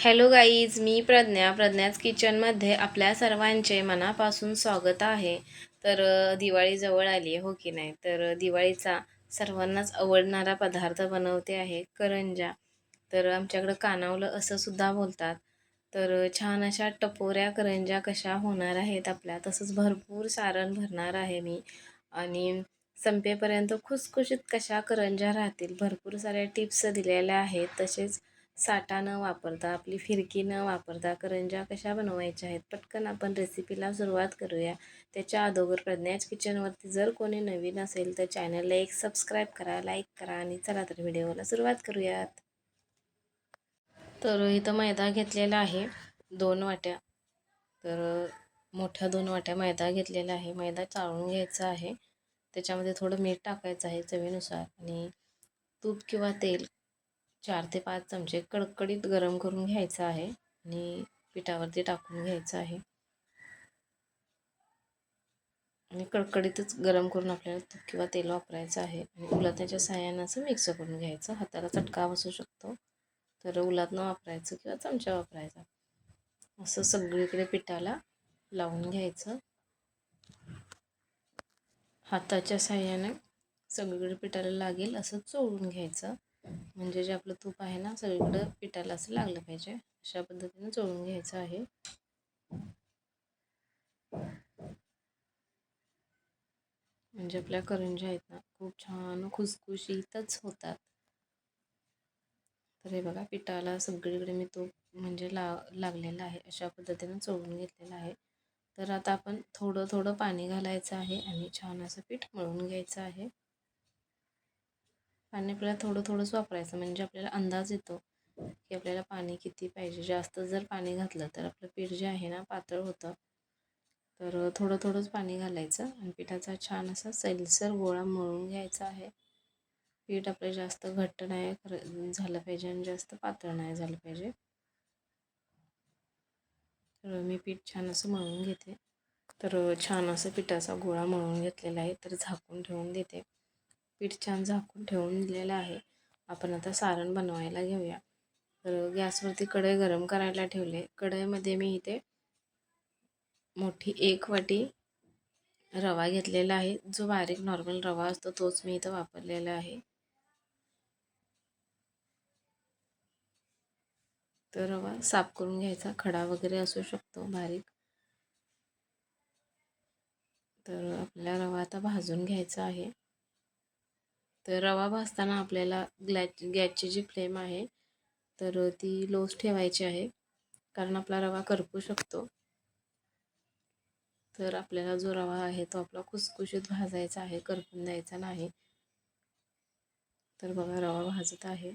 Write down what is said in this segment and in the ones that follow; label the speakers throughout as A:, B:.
A: Hello guys मी प्रज्ञा. प्रज्ञाच किचनमध्ये आपल्या सर्वांचे मनापासून स्वागत आहे. तर दिवाळी जवळ आली आहे हो की नाही? तर दिवाळीचा सर्वांनाच आवडणारा पदार्थ बनवते आहे करंजा. तर आमच्याकडं कानावलं असं सुद्धा बोलतात. तर छान अशा टपोऱ्या करंजा कशा होणार आहेत आपल्या? तसंच भरपूर सारण भरणार आहे मी. आणि संपेपर्यंत खुसखुशीत कशा करंजा राहतील? भरपूर साऱ्या टिप्स दिलेल्या आहेत. तसेच साठा न वापरता आपली फिरकी न वापरता करंजा कशा बनवायच्या आहेत? पटकन आपण रेसिपीला सुरुवात करूया. त्याच्या अगोदर प्रज्ञाच किचनवरती जर कोणी नवीन असेल तर चॅनलला एक सबस्क्राईब करा लाईक करा आणि चला तर व्हिडिओला सुरुवात करूयात. तर इथं मैदा घेतलेला आहे दोन वाट्या. तर मोठ्या दोन वाट्या मैदा घेतलेला आहे. मैदा चाळून घ्यायचा आहे. त्याच्यामध्ये थोडं मीठ टाकायचं आहे चवीनुसार आणि तूप किंवा तेल चार ते पाच चमचे कडकडीत गरम करून घ्यायचं आहे आणि पिठावरती टाकून घ्यायचं आहे. आणि कडकडीतच गरम करून आपल्याला तूप किंवा तेल वापरायचं आहे. आणि उलटण्याच्या साह्यानं असं मिक्स करून घ्यायचं. हाताला चटका बसू शकतो. तर उलातनं वापरायचं किंवा चमचा वापरायचा. असं सगळीकडे पिठाला लावून घ्यायचं. हाताच्या साह्याने सगळीकडे पिठाला लागेल असं चोळून घ्यायचं. म्हणजे जे आपलं तूप आहे ना सगळीकडं पिठाला असं लागलं पाहिजे. अशा पद्धतीने चोळून घ्यायचं आहे. म्हणजे आपल्या करंज्या आहेत ना खूप छान खुसखुशीतच होतात. तर हे बघा पिठाला सगळीकडे मी तूप म्हणजे ला लागलेला आहे. अशा पद्धतीनं चोळून घेतलेला आहे. तर आता आपण थोडं थोडं पाणी घालायचं आहे आणि छान असं पीठ मळून घ्यायचं आहे. पाणी आपल्याला थोडं थोडंच वापरायचं. म्हणजे आपल्याला अंदाज येतो की आपल्याला पाणी किती पाहिजे. जास्त जर पाणी घातलं तर आपलं पीठ जे आहे ना पातळ होतं. तर थोडं थोडंच पाणी घालायचं आणि पिठाचा छान असा सैलसर गोळा मळून घ्यायचा आहे. पीठ आपलं जास्त घट्ट नाही झालं पाहिजे आणि जास्त पातळ नाही झालं पाहिजे. तर मी पीठ छान असं मळून घेते. तर छान असं पिठाचा गोळा मळून घेतलेला आहे. तर झाकून ठेवून देते. पीठ छान झाकून ठेवून दिलेलं आहे. आपण आता सारण बनवायला घेऊया. तर गॅसवरती कढई गरम करायला ठेवले कढईमध्ये मी इथे मोठी एक वाटी रवा घेतलेला आहे. जो बारीक नॉर्मल रवा असतो तोच मी इथं वापरलेला आहे. तर रवा साफ करून घ्यायचा. खडा वगैरे असू शकतो बारीक. तर आपला रवा आता भाजून घ्यायचा आहे. तर रवा भाजताना आपल्याला ग्लॅच गॅसची जी फ्लेम आहे तर ती लोच ठेवायची आहे. कारण आपला रवा करपू शकतो. तर आपल्याला जो रवा आहे तो आपला खुसखुशीत भाजायचा आहे करपून द्यायचा नाही. तर बघा रवा भाजत आहे.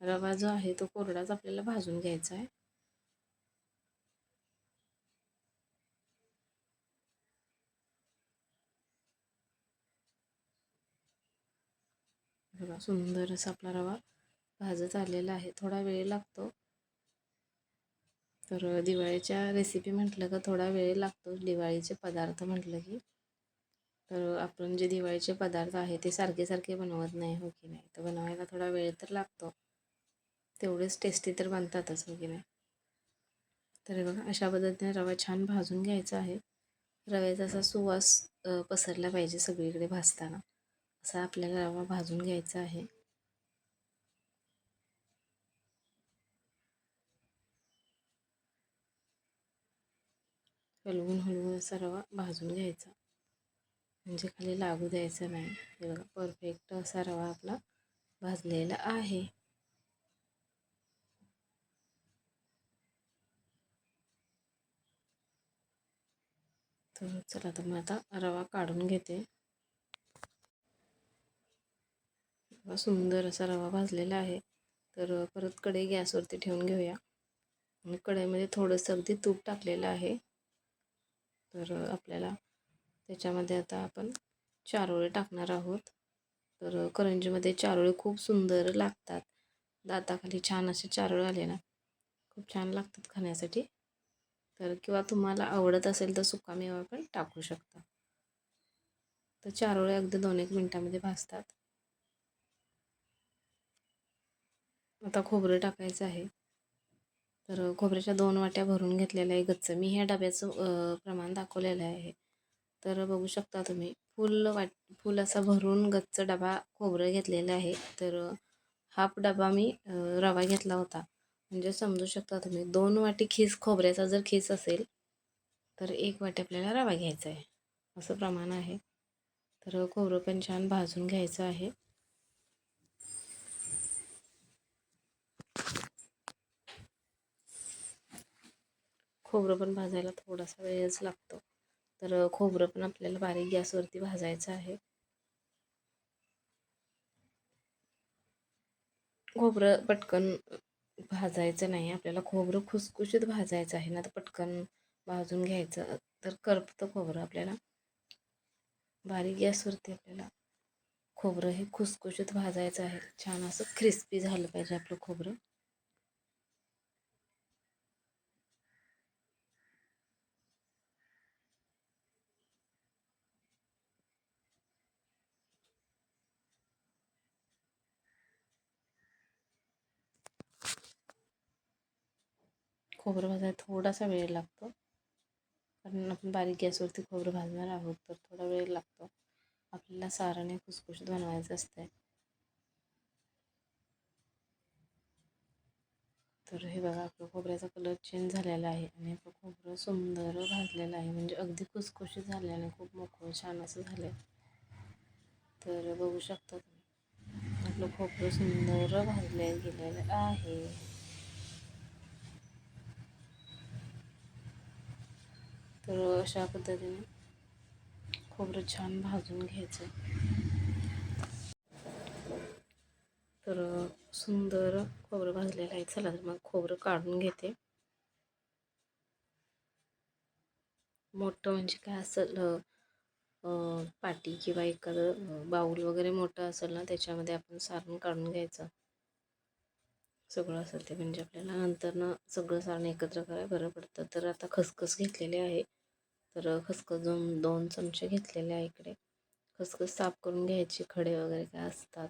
A: रवा जो आहे तो कोरडाच आपल्याला भाजून घ्यायचा आहे. बघा सुंदर असा आपला रवा भाजत आलेला आहे. थोडा वेळ लागतो. तर दिवाळीच्या रेसिपी म्हटलं का थोडा वेळ लागतो. दिवाळीचे पदार्थ म्हटलं की. तर आपण जे दिवाळीचे पदार्थ आहे ते सारखे सारखे बनवत नाही हो की नाही? तर बनवायला थोडा वेळ तर लागतो. तेवढेच टेस्टी तर बनतातच हो की नाही? तर बघा अशा पद्धतीने रवा छान भाजून घ्यायचा आहे. रव्याचा असा सुवास पसरला पाहिजे सगळीकडे भाजताना. असा आपल्याला रवा भाजून घ्यायचा आहे. हलवून हलवून असा रवा भाजून घ्यायचा. म्हणजे खाली लागू द्यायचं नाही. हे बघा परफेक्ट असा रवा आपला भाजलेला आहे. तर चला तर मग आता रवा काढून घेते. सुंदर असा रवा भाजलेला आहे. तर परत कढई गॅसवरती ठेवून घेऊया. आणि कढईमध्ये थोडंसं अगदी तूप टाकलेलं आहे. तर आपल्याला त्याच्यामध्ये आता आपण चारोळे टाकणार आहोत. तर करंजीमध्ये चारोळे खूप सुंदर लागतात. दाताखाली छान असे चारोळे आले ना. खूप छान लागतात खाण्यासाठी. तर किंवा तुम्हाला आवडत असेल तर सुकामेवा पण टाकू शकता. तर चारोळे अगदी दोन एक मिनटामध्ये भाजतात. आता खोबरं टाकायचं आहे. तर खोबऱ्याच्या दोन वाट्या भरून घेतलेल्या आहे गच्च. मी ह्या डब्याचं प्रमाण दाखवलेलं आहे. तर बघू शकता तुम्ही फुल वाट फुल असा भरून गच्च डबा खोबरं घेतलेलं आहे. तर हाफ डबा मी रवा घेतला होता. म्हणजे समजू शकता तुम्ही दोन वाटी खीस खोबऱ्याचा जर खीस असेल तर एक वाटी आपल्याला रवा घ्यायचा आहे. असं प्रमाण आहे. तर खोबरं पण छान भाजून घ्यायचं आहे. खोबरं पण भाजायला थोडासा वेळच लागतो. तर खोबरं पण आपल्याला बारीक गॅसवरती भाजायचं आहे. खोबरं पटकन भाजायचं नाही आपल्याला खोबरं खुसखुशीत भाजायचं आहे ना तर पटकन भाजून घ्यायचं. तर करपतं खोबरं आपल्याला. बारीक गॅसवरती आपल्याला खोबरं हे खुसखुशीत भाजायचं आहे. छान असं क्रिस्पी झालं पाहिजे आपलं खोबरं. खोबरं भाजायला थोडासा वेळ लागतो. कारण आपण बारीक गॅसवरती खोबरं भाजणार आहोत तर थोडा वेळ लागतो. आपल्याला सारण हे खुसखुशीत बनवायचं असतं तर हे बघा आपलं खोबऱ्याचा कलर चेंज झालेला आहे आणि आपलं खोबरं सुंदर भाजलेलं आहे. म्हणजे अगदी खुसखुशीत झालेलं आहे खूप मोकळं छान असं झालं आहे तर बघू शकता तुम्ही आपलं खोबरं सुंदर भाजले गेलेलं आहे. तर अशा पद्धतीने खोबरं छान भाजून घ्यायचं. तर सुंदर खोबरं भाजलेलं आहे. चला तर मग खोबरं काढून घेते. मोठं म्हणजे काय असेल पाटी किंवा एखादं बाऊल वगैरे मोठं असेल ना त्याच्यामध्ये आपण सारण काढून घ्यायचं. सगळं असेल ते म्हणजे आपल्याला नंतर ना सगळं सारण एकत्र करायला बरं पडतं. तर आता खसखस घेतलेले आहे. तर खसखस दोन दोन चमचे घेतलेले आहे इकडे. खसखस साफ करून घ्यायची खडे वगैरे काय असतात.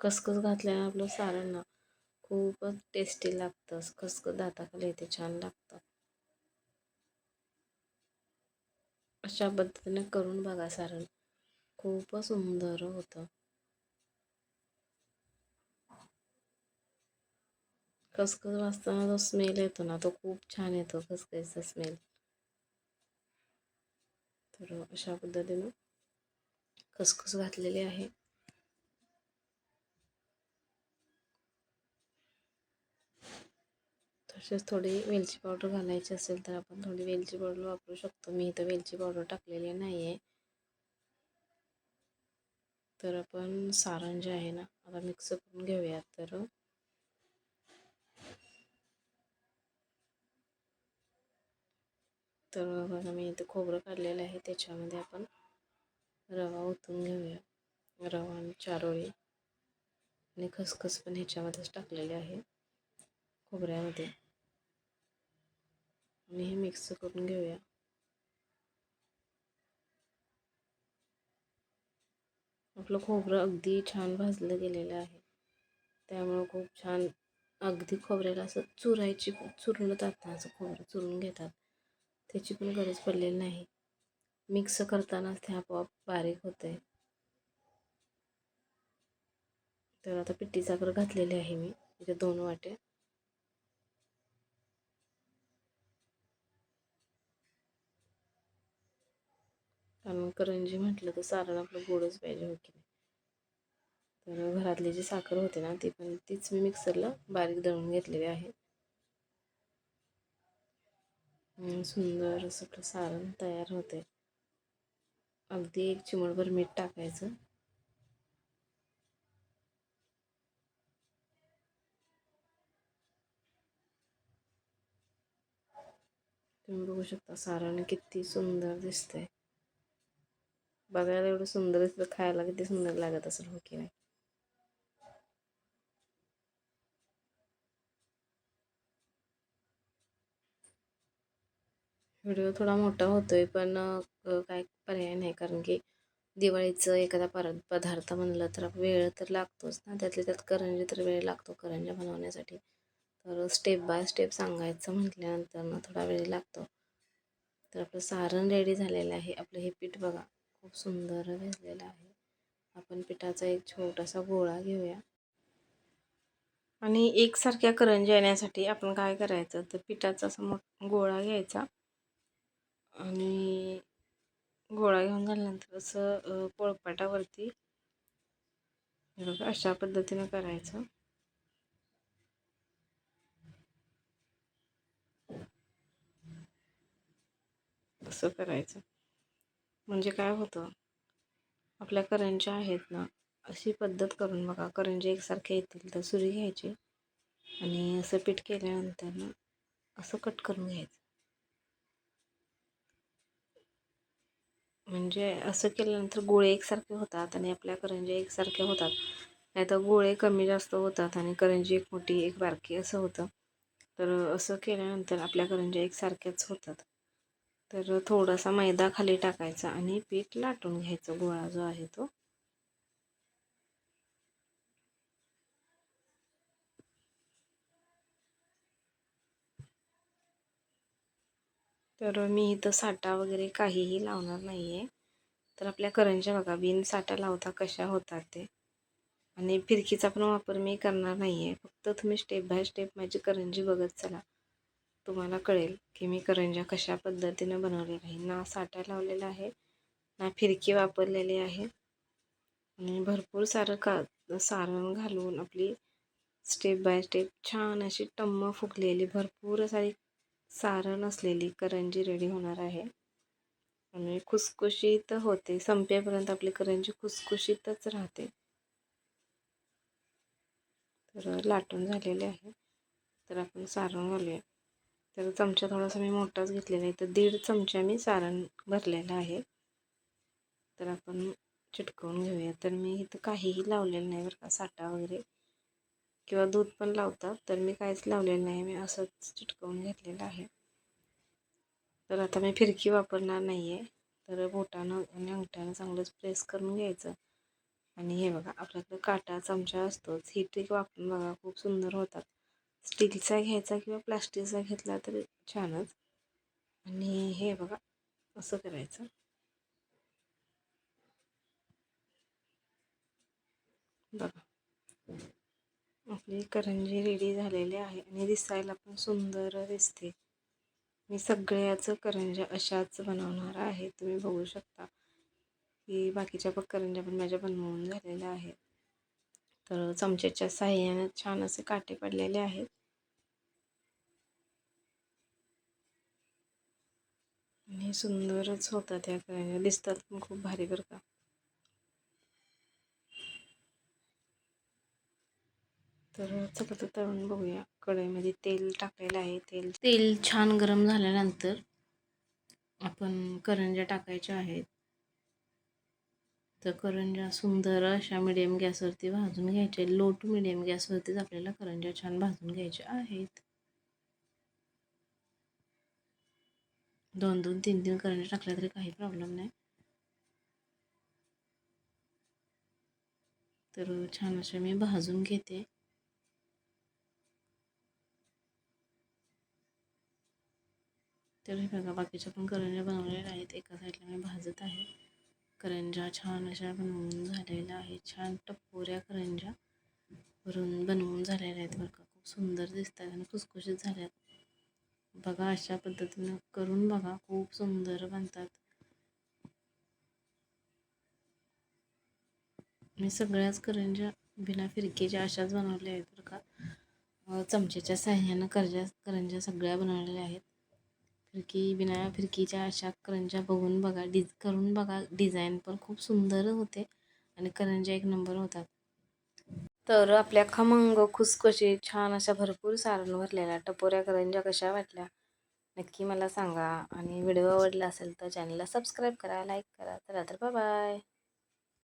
A: खसखस घातल्याने आपलं सारण ना खूपच टेस्टी लागतं. खसखस दाताखाली येते छान लागतं अशा पद्धतीने करून बघा सारण. खूपच सुंदर होतं. खसखस वाचताना जो स्मेल येतो ना तो खूप छान येतो खसखसचा स्मेल तर अशा पद्धतीनं खसखस घातलेली आहे तसेच थोडी वेलची पावडर घालायची असेल तर आपण थोडी वेलची पावडर वापरू शकतो मी इथं वेलची पावडर टाकलेली नाही आहे तर आपण सारण जे आहे ना आता मिक्स करून घेऊयात तर तर बघा मी इथं खोबरं काढलेलं आहे त्याच्यामध्ये आपण रवा ओतून घेऊया. रवा आणि चारोळी आणि खसखस पण ह्याच्यामध्येच टाकलेले आहे खोबऱ्यामध्ये. आणि हे मिक्स करून घेऊया. आपलं खोबरं अगदी छान भाजलं गेलेलं आहे. त्यामुळं खूप छान अगदी खोबऱ्याला असं चुरायची चुरलं असं खोबरं चुरून घेतात. त्याची पण गरज पडलेली नाही. मिक्स करतानाच ते आपोआप बारीक होते तर आता पिठी साखर घातलेली आहे मी इथे दोन वाट्या कारण करंजी म्हटलं तर सारण आपलं गोडच पाहिजे हो की नाही? तर घरातली जी साखर होते ना ती पण तीच मी मिक्सरला बारीक दळून घेतलेली आहे. सुंदर असं सारण तयार होते अगदी एक चिमळभर मीठ टाकायचं. तुम्ही बघू शकता सारण किती सुंदर दिसतंय. बघायला एवढं सुंदर दिसतं खायला किती सुंदर लागत असेल हो की नाही? व्हिडिओ थोडा मोठा होतो आहे पण काय पर्याय नाही. कारण की दिवाळीचं एखादा पर पदार्थ म्हणलं तर वेळ तर लागतोच ना. त्यातल्या त्यात करंजी तर वेळ लागतो करंज्या बनवण्यासाठी. तर स्टेप बाय स्टेप सांगायचं म्हटल्यानंतर ना थोडा वेळ लागतो. तर आपलं सारण रेडी झालेलं आहे. आपलं हे पीठ बघा खूप सुंदर भेजलेलं आहे. आपण पिठाचा एक छोटासा गोळा घेऊया. आणि एकसारख्या करंजी येण्यासाठी आपण काय करायचं? तर पिठाचा असा मग गोळा घ्यायचा. आणि गोळा घेऊन झाल्यानंतर असं पोळपाटावरती अशा पद्धतीनं करायचं. असं करायचं. म्हणजे काय होतं आपल्या करंज्या आहेत ना अशी पद्धत करून बघा करंजे एकसारखे येतील तर सुरी घ्यायची आणि असं पीठ केल्यानंतर ना असं कट करून घ्यायचं. म्हणजे असं केल्यानंतर गोळे एकसारखे होतात आणि आपल्या करंज्या एकसारख्या होतात. नाही तर गोळे कमी जास्त होतात आणि करंजी एक मोठी एक बारकी असं होतं. तर असं केल्यानंतर आपल्या करंज्या एकसारख्याच होतात. तर थोडासा मैदा खाली टाकायचा आणि पीठ लाटून घ्यायचं गोळा जो आहे तो. तर मी इथं साठा वगैरे काहीही लावणार नाही आहे तर आपल्या करंज्या बघा बिन साठा लावता कशा होतात ते. आणि फिरकीचा पण वापर मी करणार नाही आहे फक्त तुम्ही स्टेप बाय स्टेप माझी करंजी बघत चला. तुम्हाला कळेल की मी करंज्या कशा पद्धतीनं बनवलेल्या आहे ना साठा लावलेला आहे ना फिरकी वापरलेली आहे. आणि भरपूर सारं का सारण घालून आपली स्टेप बाय स्टेप छान अशी टम्म फुगलेली भरपूर सारी सारण असलेली करंजी रेडी होणार आहे. आणि खुसखुशीत होते. संपेपर्यंत आपली करंजी खुसखुशीतच राहते. तर लाटून झालेले आहे. तर आपण सारण घालूया. तर चमचा थोडासा मी मोठाच घेतलेला आहे. तर दीड चमचा मी सारण भरलेलं आहे. तर आपण चिटकवून घेऊया. तर मी इथं काहीही लावलेलं नाही बरं का साठा वगैरे. किंवा दूध पण लावतात तर मी काहीच लावलेलं नाही. मी असंच चिटकवून घेतलेलं आहे. तर आता मी फिरकी वापरणार नाही आहे तर बोटानं आणि अंगठ्यानं चांगलंच प्रेस करून घ्यायचं. आणि हे बघा आपल्याकडं काटा चमचा असतोच. ही ट्रिक वापरून बघा खूप सुंदर होतात. स्टीलचा घ्यायचा किंवा प्लास्टिकचा घेतला तरी छानच. आणि हे बघा असं करायचं. बघा. आपली करंजी रेडी झालेली आहे आणि दिसायला पण सुंदर दिसते. मी सगळ्याचं करंज्या अशाच बनवणार आहे. तुम्ही बघू शकता की बाकीच्या पण करंज्या पण माझ्या बनवून झालेल्या आहेत. तर चमच्याच्या साह्याने छान असे काटे पडलेले आहेत. आणि सुंदरच होतात त्या करंज्या. दिसतात पण खूप भारी बरं का. तर चला तर तळून बघूया. कढईमध्ये तेल टाकलेलं आहे. तेल तेल छान गरम झाल्यानंतर आपण करंज्या टाकायच्या आहेत. तर करंज्या सुंदर अशा मिडियम गॅसवरती भाजून घ्यायच्या. लो टू मिडियम गॅसवरतीच आपल्याला करंज्या छान भाजून घ्यायच्या आहेत. दोन दोन तीन तीन करंज्या टाकल्या तरी काही प्रॉब्लेम नाही. तर छान अशा मी भाजून घेते. तर हे बघा बाकीच्या पण करंज्या बनवलेल्या आहेत. एका साईडला मी भाजत आहे. करंज्या छान अशा बनवून झालेल्या आहेत. छान टप्पोऱ्या करंज्या भरून बनवून झालेल्या आहेत बरं का. खूप सुंदर दिसत आहेत आणि खुसखुशीत झाल्या बघा अशा पद्धतीनं करून बघा. खूप सुंदर बनतात. मी सगळ्याच करंज्या बिना फिरकीच्या अशाच बनवल्या आहेत बरं का. चमच्याच्या साह्यानं करज्या करंज्या सगळ्या बनवलेल्या आहेत. फिरकी बिना फिरकीच्या अशा करंज्या बघून बघा डिज करून बघा. डिझाईन पण खूप सुंदर होते आणि करंज्या एक नंबर होतात. तर आपल्या खमंग खुसखुशी छान अशा भरपूर सारण भरलेल्या टपोऱ्या करंज्या कशा वाटल्या नक्की मला सांगा. आणि व्हिडिओ आवडला असेल तर चॅनलला सबस्क्राईब करा लाईक करा. चला तर बाय